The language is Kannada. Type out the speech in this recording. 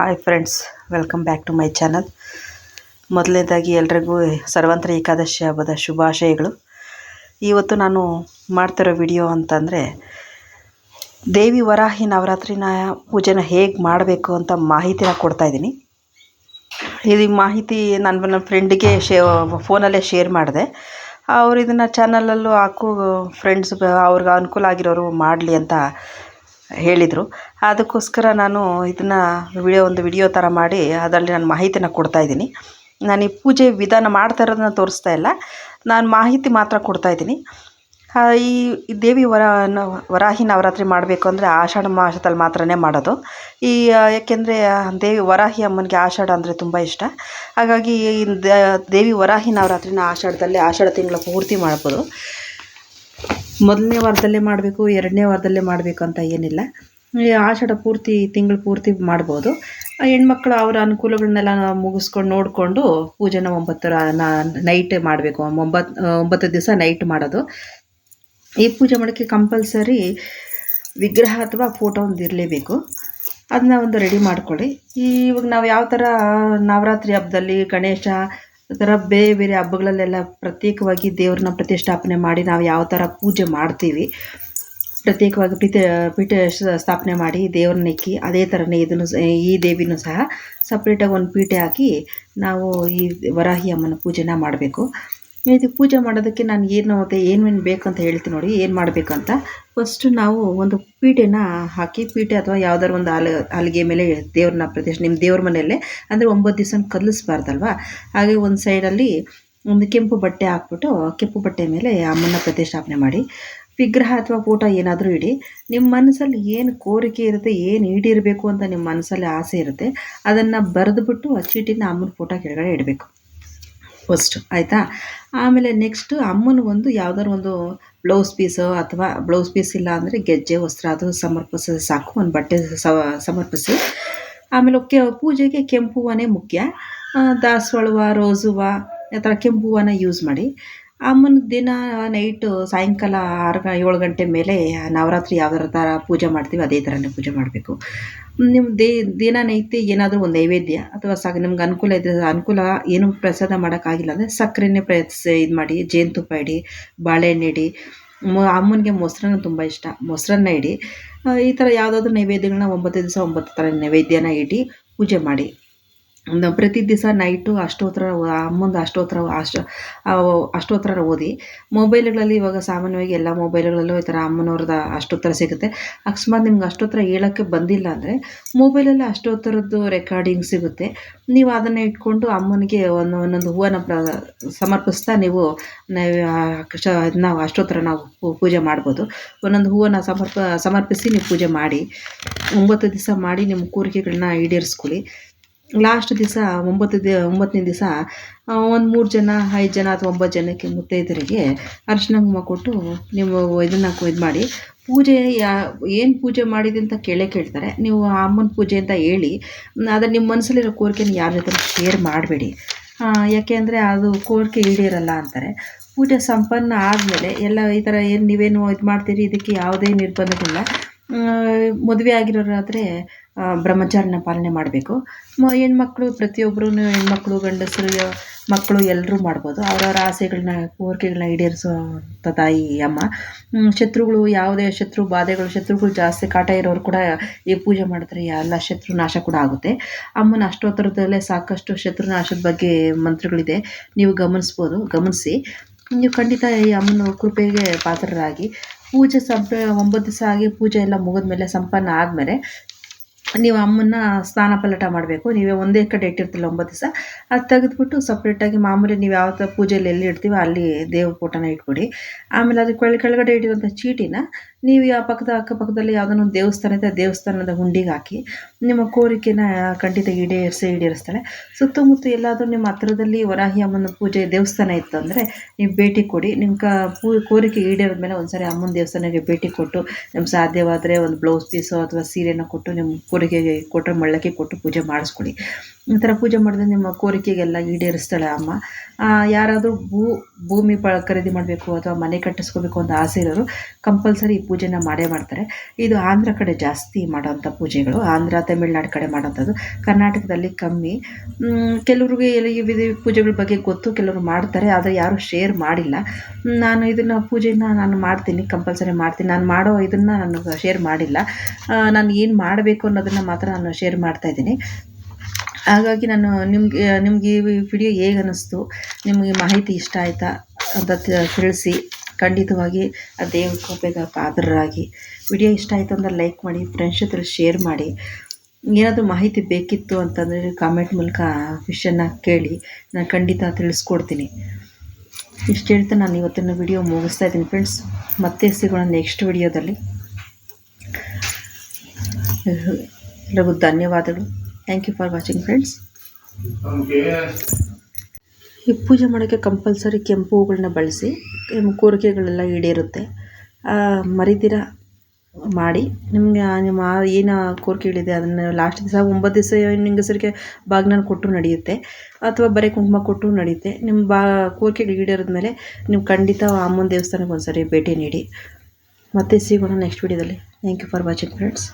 Hi friends welcome back to my channel ಮೊದಲನೇದಾಗಿ ಎಲ್ರಿಗೂ ಸರ್ವಂತ್ರ ಏಕಾದಶಿ ಹಬ್ಬದ ಶುಭಾಶಯಗಳು. ಇವತ್ತು ನಾನು ಮಾಡ್ತಿರೋ ವಿಡಿಯೋ ಅಂತಂದರೆ, ದೇವಿ ವರಾಹಿ ನವರಾತ್ರಿನ ಪೂಜೆನ ಹೇಗೆ ಮಾಡಬೇಕು ಅಂತ ಮಾಹಿತಿನ ಕೊಡ್ತಾಯಿದ್ದೀನಿ ಇದು ಮಾಹಿತಿ ನಾನು ನನ್ನ ಫ್ರೆಂಡಿಗೆ ಶೇ ಫೋನಲ್ಲೇ ಶೇರ್ ಮಾಡಿದೆ. ಅವ್ರು ಇದನ್ನು ಚಾನಲಲ್ಲೂ ಹಾಕು ಫ್ರೆಂಡ್ಸ್ ಅವ್ರಿಗೆ ಅನುಕೂಲ ಆಗಿರೋರು ಮಾಡಲಿ ಅಂತ ಹೇಳಿದರು. ಅದಕ್ಕೋಸ್ಕರ ನಾನು ಇದನ್ನು ವಿಡಿಯೋ ಒಂದು ವಿಡಿಯೋ ಥರ ಮಾಡಿ ಅದರಲ್ಲಿ ನಾನು ಮಾಹಿತಿನ ಕೊಡ್ತಾಯಿದ್ದೀನಿ ನಾನು ಈ ಪೂಜೆ ವಿಧಾನ ಮಾಡ್ತಾ ಇರೋದನ್ನ ತೋರಿಸ್ತಾ ಇಲ್ಲ. ನಾನು ಮಾಹಿತಿ ಮಾತ್ರ ಕೊಡ್ತಾ ಇದ್ದೀನಿ. ಈ ದೇವಿ ವರ ವರಾಹಿ ನವರಾತ್ರಿ ಮಾಡಬೇಕು ಅಂದರೆ ಆಷಾಢ ಮಾಸದಲ್ಲಿ ಮಾತ್ರನೇ ಮಾಡೋದು. ಈ ಯಾಕೆಂದರೆ ದೇವಿ ವರಾಹಿ ಅಮ್ಮನಿಗೆ ಆಷಾಢ ಅಂದರೆ ತುಂಬ ಇಷ್ಟ. ಹಾಗಾಗಿ ದೇವಿ ವರಾಹಿ ನವರಾತ್ರಿನ ಆಷಾಢದಲ್ಲಿ ಆಷಾಢ ತಿಂಗಳ ಪೂರ್ತಿ ಮಾಡ್ಬೋದು. ಮೊದಲನೇ ವಾರದಲ್ಲೇ ಮಾಡಬೇಕು, ಎರಡನೇ ವಾರದಲ್ಲೇ ಮಾಡಬೇಕು ಅಂತ ಏನಿಲ್ಲ. ಆಷಾಢ ಪೂರ್ತಿ, ತಿಂಗಳು ಪೂರ್ತಿ ಮಾಡ್ಬೋದು. ಹೆಣ್ಮಕ್ಳು ಅವರ ಅನುಕೂಲಗಳನ್ನೆಲ್ಲ ಮುಗಿಸ್ಕೊಂಡು ನೋಡಿಕೊಂಡು ಪೂಜೆನ ಒಂಬತ್ತರ ನೈಟ್ ಮಾಡಬೇಕು. ಒಂಬತ್ತು ಒಂಬತ್ತು ದಿವಸ ನೈಟ್ ಮಾಡೋದು. ಈ ಪೂಜೆ ಮಾಡೋಕ್ಕೆ ಕಂಪಲ್ಸರಿ ವಿಗ್ರಹ ಅಥವಾ ಫೋಟೋ ಒಂದು ಇರಲೇಬೇಕು. ಅದನ್ನ ಒಂದು ರೆಡಿ ಮಾಡ್ಕೊಳ್ಳಿ. ಇವಾಗ ನಾವು ಯಾವ ಥರ ನವರಾತ್ರಿ ಹಬ್ಬದಲ್ಲಿ ಗಣೇಶ ಈ ಥರ ಬೇರೆ ಬೇರೆ ಹಬ್ಬಗಳಲ್ಲೆಲ್ಲ ಪ್ರತ್ಯೇಕವಾಗಿ ದೇವ್ರನ್ನ ಪ್ರತಿಷ್ಠಾಪನೆ ಮಾಡಿ ನಾವು ಯಾವ ಥರ ಪೂಜೆ ಮಾಡ್ತೀವಿ. ಪ್ರತ್ಯೇಕವಾಗಿ ಪೀಠ ಪೀಠ ಸ್ಥಾಪನೆ ಮಾಡಿ ದೇವ್ರನ್ನ ಇಕ್ಕಿ ಅದೇ ಥರನೇ ಇದನ್ನು ಈ ದೇವಿನೂ ಸಹ ಸಪ್ರೇಟಾಗಿ ಒಂದು ಪೀಠೆ ಹಾಕಿ ನಾವು ಈ ವರಾಹಿ ಅಮ್ಮನ ಪೂಜೆನ ಮಾಡಬೇಕು. ಇದು ಪೂಜೆ ಮಾಡೋದಕ್ಕೆ ನಾನು ಏನು ಮತ್ತೆ ಏನೇನು ಬೇಕಂತ ಹೇಳ್ತೀನಿ ನೋಡಿ, ಏನು ಮಾಡಬೇಕಂತ. ಫಸ್ಟು ನಾವು ಒಂದು ಪೀಠೆನ ಹಾಕಿ, ಪೀಠೆ ಅಥವಾ ಯಾವ್ದಾದ್ರು ಒಂದು ಹಲ ಹಲಿಗೆ ಮೇಲೆ ದೇವ್ರನ್ನ ಪ್ರದೇಶ ನಿಮ್ಮ ದೇವ್ರ ಮನೆಯಲ್ಲೇ, ಅಂದರೆ ಒಂಬತ್ತು ದಿವಸ ಕದಲಿಸ್ಬಾರ್ದಲ್ವ? ಹಾಗೆ ಒಂದು ಸೈಡಲ್ಲಿ ಒಂದು ಕೆಂಪು ಬಟ್ಟೆ ಹಾಕ್ಬಿಟ್ಟು, ಕೆಂಪು ಬಟ್ಟೆ ಮೇಲೆ ಅಮ್ಮನ ಪ್ರತಿಷ್ಠಾಪನೆ ಮಾಡಿ. ವಿಗ್ರಹ ಅಥವಾ ಫೋಟೋ ಏನಾದರೂ ಇಡಿ. ನಿಮ್ಮ ಮನಸ್ಸಲ್ಲಿ ಏನು ಕೋರಿಕೆ ಇರುತ್ತೆ, ಏನು ಈಡಿರಬೇಕು ಅಂತ ನಿಮ್ಮ ಮನಸ್ಸಲ್ಲಿ ಆಸೆ ಇರುತ್ತೆ, ಅದನ್ನು ಬರೆದುಬಿಟ್ಟು ಆ ಚೀಟಿನ ಅಮ್ಮನ ಫೋಟೋ ಕೆಳಗಡೆ ಇಡಬೇಕು. ಫಸ್ಟು ಆಯಿತಾ? ಆಮೇಲೆ ನೆಕ್ಸ್ಟು ಅಮ್ಮನಿಗೊಂದು ಯಾವ್ದಾದ್ರು ಒಂದು ಬ್ಲೌಸ್ ಪೀಸು ಅಥವಾ ಬ್ಲೌಸ್ ಪೀಸ್ ಇಲ್ಲ ಅಂದರೆ ಗೆಜ್ಜೆ, ವಸ್ತ್ರ ಅದು ಸಮರ್ಪಿಸಿ ಸಾಕು, ಒಂದು ಬಟ್ಟೆ ಸಮರ್ಪಿಸಿ. ಆಮೇಲೆ ಕೆ ಪೂಜೆಗೆ ಕೆಂಪು ಹೂವನೇ ಮುಖ್ಯ ದಾಸವಾಳುವ ದಾಸವಾಳ ಹೂವ ರೋಸ್ ಹೂವ ಆ ಥರ ಕೆಂಪು ಹೂವನ ಯೂಸ್ ಮಾಡಿ. ಅಮ್ಮನ ದಿನ ನೈಟು ಸಾಯಂಕಾಲ ಆರು ಏಳು ಗಂಟೆ ಮೇಲೆ ನವರಾತ್ರಿ ಯಾವ್ದಾರ ಥರ ಪೂಜೆ ಮಾಡ್ತೀವಿ ಅದೇ ಥರನೇ ಪೂಜೆ ಮಾಡಬೇಕು. ನಿಮ್ಮ ದೇ ದಿನ ನೈತಿ ಏನಾದರೂ ಒಂದು ನೈವೇದ್ಯ ಅಥವಾ ಸಾಗ ನಿಮ್ಗೆ ಅನುಕೂಲ ಇದ್ರೆ ಅನುಕೂಲ ಏನು ಪ್ರಸಾದ ಮಾಡೋಕ್ಕಾಗಿಲ್ಲ ಅಂದರೆ ಸಕ್ಕರೆನೇ ಪ್ರಯತ್ನಿಸಿ ಇದು ಮಾಡಿ, ಜೇನುತುಪ್ಪ ಇಡಿ ಬಾಳೆಹಣ್ಣು ಇಡಿ, ಮೊ ಅಮ್ಮನಿಗೆ ಮೊಸರನ್ನ ತುಂಬ ಇಷ್ಟ. ಮೊಸರನ್ನ ಇಡಿ ಈ ಥರ ಯಾವುದಾದ್ರೂ ನೈವೇದ್ಯಗಳನ್ನ ಒಂಬತ್ತು ದಿವಸ ಒಂಬತ್ತು ಥರ ನೈವೇದ್ಯನ ಇಡಿ ಪೂಜೆ ಮಾಡಿ. ಪ್ರತಿ ದಿವಸ ನೈಟು ಅಷ್ಟೋತ್ತರ ಅಮ್ಮಂದು ಅಷ್ಟೋತ್ತರ ಅಷ್ಟ ಅಷ್ಟೋತ್ತರ ಓದಿ, ಮೊಬೈಲ್ಗಳಲ್ಲಿ ಇವಾಗ ಸಾಮಾನ್ಯವಾಗಿ ಎಲ್ಲ ಮೊಬೈಲ್ಗಳಲ್ಲೂ ಈ ಥರ ಅಮ್ಮನವ್ರದ್ದು ಅಷ್ಟೋತ್ತರ ಸಿಗುತ್ತೆ. ಅಕಸ್ಮಾತ್ ನಿಮ್ಗೆ ಅಷ್ಟೋತ್ತರ ಹೇಳೋಕ್ಕೆ ಬಂದಿಲ್ಲ ಅಂದರೆ ಮೊಬೈಲಲ್ಲಿ ಅಷ್ಟೋತ್ತರದ್ದು ರೆಕಾರ್ಡಿಂಗ್ ಸಿಗುತ್ತೆ. ನೀವು ಅದನ್ನು ಇಟ್ಕೊಂಡು ಅಮ್ಮನಿಗೆ ಒಂದು, ಒಂದೊಂದು ಹೂವನ್ನು ಪ್ರ, ಸಮರ್ಪಿಸ್ತಾ ನಾವು ನಾವು ಅಷ್ಟೋತ್ತರ ನಾವು ಪೂಜೆ ಮಾಡ್ಬೋದು. ಒಂದೊಂದು ಹೂವನ್ನು ಸಮರ್ಪ, ಸಮರ್ಪಿಸಿ ನೀವು ಪೂಜೆ ಮಾಡಿ, ಒಂಬತ್ತು ದಿವಸ ಮಾಡಿ ನಿಮ್ಮ ಕೋರಿಕೆಗಳನ್ನ ಈಡೇರಿಸ್ಕೊಳ್ಳಿ. ಲಾಸ್ಟ್ ದಿವಸ, ಒಂಬತ್ತು ದಿ, ಒಂಬತ್ತನೇ ದಿವಸ ಒಂದು ಮೂರು ಜನ, ಐದು ಜನ ಅಥವಾ ಒಂಬತ್ತು ಜನಕ್ಕೆ ಮುತ್ತೈದರಿಗೆ ಅರಿಶಿನ ಕುಂಕುಮ ಕೊಟ್ಟು ನೀವು ಇದನ್ನು ಇದು ಮಾಡಿ. ಪೂಜೆ, ಯಾ, ಏನು ಪೂಜೆ ಮಾಡಿದೆ ಅಂತ ಕೇಳೇ ಕೇಳ್ತಾರೆ. ನೀವು ಆ ಅಮ್ಮನ ಪೂಜೆ ಅಂತ ಹೇಳಿ, ಆದರೆ ನಿಮ್ಮ ಮನಸ್ಸಲ್ಲಿರೋ ಕೋರಿಕೆನ ಯಾರ ಜೊತೆ ಶೇರ್ ಮಾಡಬೇಡಿ. ಯಾಕೆ ಅಂದರೆ ಅದು ಕೋರಿಕೆ ಈಡೇರಲ್ಲ ಅಂತಾರೆ. ಪೂಜೆ ಸಂಪನ್ನ ಆದಮೇಲೆ ಎಲ್ಲ ಈ ಥರ ಏನು ನೀವೇನು ಇದು ಮಾಡ್ತೀರಿ, ಇದಕ್ಕೆ ಯಾವುದೇ ನಿರ್ಬಂಧಗಳಿಲ್ಲ. ಮದುವೆ ಆಗಿರೋರಾದರೆ ಬ್ರಹ್ಮಚಾರಿನ ಪಾಲನೆ ಮಾಡಬೇಕು. ಮ, ಹೆಣ್ಮಕ್ಳು ಪ್ರತಿಯೊಬ್ಬರೂ ಹೆಣ್ಮಕ್ಳು, ಗಂಡಸರು, ಮಕ್ಕಳು ಎಲ್ಲರೂ ಮಾಡ್ಬೋದು. ಅವರವರ ಆಸೆಗಳನ್ನ ಕೋರಿಕೆಗಳನ್ನ ಈಡೇರಿಸೋ ಅಂಥ ತಾಯಿ ಅಮ್ಮ. ಶತ್ರುಗಳು ಯಾವುದೇ ಶತ್ರು ಬಾಧೆಗಳು, ಶತ್ರುಗಳು ಜಾಸ್ತಿ ಕಾಟ ಇರೋರು ಕೂಡ ಈ ಪೂಜೆ ಮಾಡಿದ್ರೆ ಎಲ್ಲ ಶತ್ರು ನಾಶ ಕೂಡ ಆಗುತ್ತೆ. ಅಮ್ಮನ ಅಷ್ಟೋತ್ತರದಲ್ಲೇ ಸಾಕಷ್ಟು ಶತ್ರು ನಾಶದ ಬಗ್ಗೆ ಮಂತ್ರಗಳಿದೆ. ನೀವು ಗಮನಿಸ್ಬೋದು, ಗಮನಿಸಿ. ನೀವು ಖಂಡಿತ ಈ ಅಮ್ಮನ ಕೃಪೆಗೆ ಪಾತ್ರರಾಗಿ. ಪೂಜೆ ಸಂಪ, ಒಂಬತ್ತು ದಿವಸ ಆಗಿ ಪೂಜೆ ಎಲ್ಲ ಮುಗಿದ್ಮೇಲೆ ಸಂಪನ್ನ ಆದಮೇಲೆ ನೀವು ಅಮ್ಮನ್ನ ಸ್ನಾನ ಪಲ್ಲಟ ಮಾಡಬೇಕು. ನೀವೇ ಒಂದೇ ಕಡೆ ಇಟ್ಟಿರ್ತಿಲ್ಲ ಒಂಬತ್ತು ದಿವಸ. ಅದು ತೆಗೆದ್ಬಿಟ್ಟು ಸಪ್ರೇಟಾಗಿ ಮಾಮೂಲಿ ನೀವು ಯಾವ ಥರ ಪೂಜೆಯಲ್ಲಿ ಎಲ್ಲಿ ಇಡ್ತೀವೋ ಅಲ್ಲಿ ದೇವ್ರ ಫೋಟೋನ ಇಟ್ಕೊಡಿ ಆಮೇಲೆ ಅದು ಕೆಳ ಕೆಳಗಡೆ ಇಟ್ಟಿರುವಂಥ ಚೀಟಿನ, ನೀವು ಯಾವ ಪಕ್ಕದ ಅಕ್ಕಪಕ್ಕದಲ್ಲಿ ಯಾವುದೋ ಒಂದು ದೇವಸ್ಥಾನ ಇದೆ ದೇವಸ್ಥಾನದ ಹುಂಡಿಗೆ ಹಾಕಿ. ನಿಮ್ಮ ಕೋರಿಕೆನ ಖಂಡಿತ ಈಡೇರಿಸಿ ಈಡೇರಿಸ್ತಾಳೆ ಸುತ್ತಮುತ್ತ ಎಲ್ಲಾದರೂ ನಿಮ್ಮ ಹತ್ರದಲ್ಲಿ ವರಾಹಿ ಅಮ್ಮನ ಪೂಜೆ ದೇವಸ್ಥಾನ ಇತ್ತು ಅಂದರೆ ನೀವು ಭೇಟಿ ಕೊಡಿ. ನಿಮ್ಮ ಕ, ಪೂ, ಕೋರಿಕೆ ಈಡೇರಿದ್ಮೇಲೆ ಒಂದ್ಸರಿ ಅಮ್ಮನ ದೇವಸ್ಥಾನಕ್ಕೆ ಭೇಟಿ ಕೊಟ್ಟು, ನಿಮ್ಗೆ ಸಾಧ್ಯವಾದರೆ ಒಂದು ಬ್ಲೌಸ್ ಪೀಸೋ ಅಥವಾ ಸೀರೆನ ಕೊಟ್ಟು ನಿಮ್ಮ ಕೋರಿಕೆ ಕೋರಿಕೆಗೆ ಕೊಟ್ಟರೆ ಮಳ್ಳಕ್ಕೆ ಕೊಟ್ಟು ಪೂಜೆ ಮಾಡಿಸ್ಕೊಳ್ಳಿ ಈ ಥರ ಪೂಜೆ ಮಾಡಿದ್ರೆ ನಿಮ್ಮ ಕೋರಿಕೆಗೆಲ್ಲ ಈಡೇರಿಸ್ತಾಳೆ ಅಮ್ಮ. ಯಾರಾದರೂ ಭೂ, ಭೂಮಿ ಪ ಖರೀದಿ ಮಾಡಬೇಕು ಅಥವಾ ಮನೆ ಕಟ್ಟಿಸ್ಕೋಬೇಕು ಅಂತ ಆಸೆ ಇರೋರು ಕಂಪಲ್ಸರಿ ಈ ಪೂಜೆನ ಮಾಡೇ ಮಾಡ್ತಾರೆ. ಇದು ಆಂಧ್ರ ಕಡೆ ಜಾಸ್ತಿ ಮಾಡೋವಂಥ ಪೂಜೆಗಳು. ಆಂಧ್ರ, ತಮಿಳ್ನಾಡು ಕಡೆ ಮಾಡೋವಂಥದ್ದು. ಕರ್ನಾಟಕದಲ್ಲಿ ಕಮ್ಮಿ. ಕೆಲವರಿಗೆ ಕೆಲವ್ರಿಗೆ ವಿಧಿ ಪೂಜೆಗಳ ಬಗ್ಗೆ ಗೊತ್ತು, ಕೆಲವರು ಮಾಡ್ತಾರೆ, ಆದರೆ ಯಾರೂ ಶೇರ್ ಮಾಡಿಲ್ಲ. ನಾನು ಇದನ್ನು ಪೂಜೆನ ನಾನು ಮಾಡ್ತೀನಿ, ಕಂಪಲ್ಸರಿ ಮಾಡ್ತೀನಿ. ನಾನು ಮಾಡೋ ಇದನ್ನು ನಾನು ಶೇರ್ ಮಾಡಿಲ್ಲ. ನಾನು ಏನು ಮಾಡಬೇಕು ಅನ್ನೋದನ್ನು ಮಾತ್ರ ನಾನು ಶೇರ್ ಮಾಡ್ತಾಯಿದ್ದೀನಿ ಹಾಗಾಗಿ ನಾನು ನಿಮಗೆ, ನಿಮ್ಗೆ ಈ ವಿಡಿಯೋ ಹೇಗೆ ಅನ್ನಿಸ್ತು ನಿಮಗೆ ಮಾಹಿತಿ ಇಷ್ಟ ಆಯಿತಾ ಅಂತ ತಿಳಿಸಿ. ಖಂಡಿತವಾಗಿ ಆ ದೇವ್ರ ಕೃಪೆಗೆ ಪಾತ್ರರಾಗಿ. ವಿಡಿಯೋ ಇಷ್ಟ ಆಯಿತು ಅಂದರೆ ಲೈಕ್ ಮಾಡಿ ಫ್ರೆಂಡ್ಸ್ ಜೊತೆ ಶೇರ್ ಮಾಡಿ. ಏನಾದರೂ ಮಾಹಿತಿ ಬೇಕಿತ್ತು ಅಂತಂದರೆ ಕಾಮೆಂಟ್ ಮೂಲಕ ವಿಷಯನ ಕೇಳಿ. ನಾನು ಖಂಡಿತ ತಿಳಿಸ್ಕೊಡ್ತೀನಿ. ಇಷ್ಟು ಹೇಳ್ತಾ ನಾನು ಇವತ್ತಿನ ವಿಡಿಯೋ ಮುಗಿಸ್ತಾ ಇದ್ದೀನಿ ಫ್ರೆಂಡ್ಸ್ ಮತ್ತೆ ಸಿಗೋಣ ನೆಕ್ಸ್ಟ್ ವಿಡಿಯೋದಲ್ಲಿ ಎಲ್ಲರಿಗೂ ಧನ್ಯವಾದಗಳು. Thank you for watching friends ಈ ಪೂಜೆ ಮಾಡೋಕ್ಕೆ ಕಂಪಲ್ಸರಿ ಕೆಂಪು ಹೂಗಳನ್ನ ಬಳಸಿ ಕೋರಿಕೆಗಳೆಲ್ಲ ಈಡೇರುತ್ತೆ. ಮರಿದಿರ ಮಾಡಿ ನಿಮಗೆ ನಿಮ್ಮ ಏನು ಕೋರಿಕೆಗಳಿದೆ ಅದನ್ನು ಲಾಸ್ಟ್ ದಿವಸ ಒಂಬತ್ತು ದಿವಸ ನಿಂಗಸರಿಗೆ ಬಾಗ್ನಾನ ಕೊಟ್ಟು ನಡೆಯುತ್ತೆ ಅಥವಾ ಬರೀ ಕುಂಕುಮ ಕೊಟ್ಟು ನಡೆಯುತ್ತೆ ನಿಮ್ಮ ಬಾ ಕೋರಿಕೆಗಳು ಈಡೇರಿದ ಮೇಲೆ ನೀವು ಖಂಡಿತ ಅಮ್ಮನ ದೇವಸ್ಥಾನಕ್ಕೆ ಒಂದ್ಸರಿ ಭೇಟಿ ನೀಡಿ. ಮತ್ತೆ ಸಿಗೋಣ ನೆಕ್ಸ್ಟ್ ವೀಡಿಯೋದಲ್ಲಿ thank you for watching friends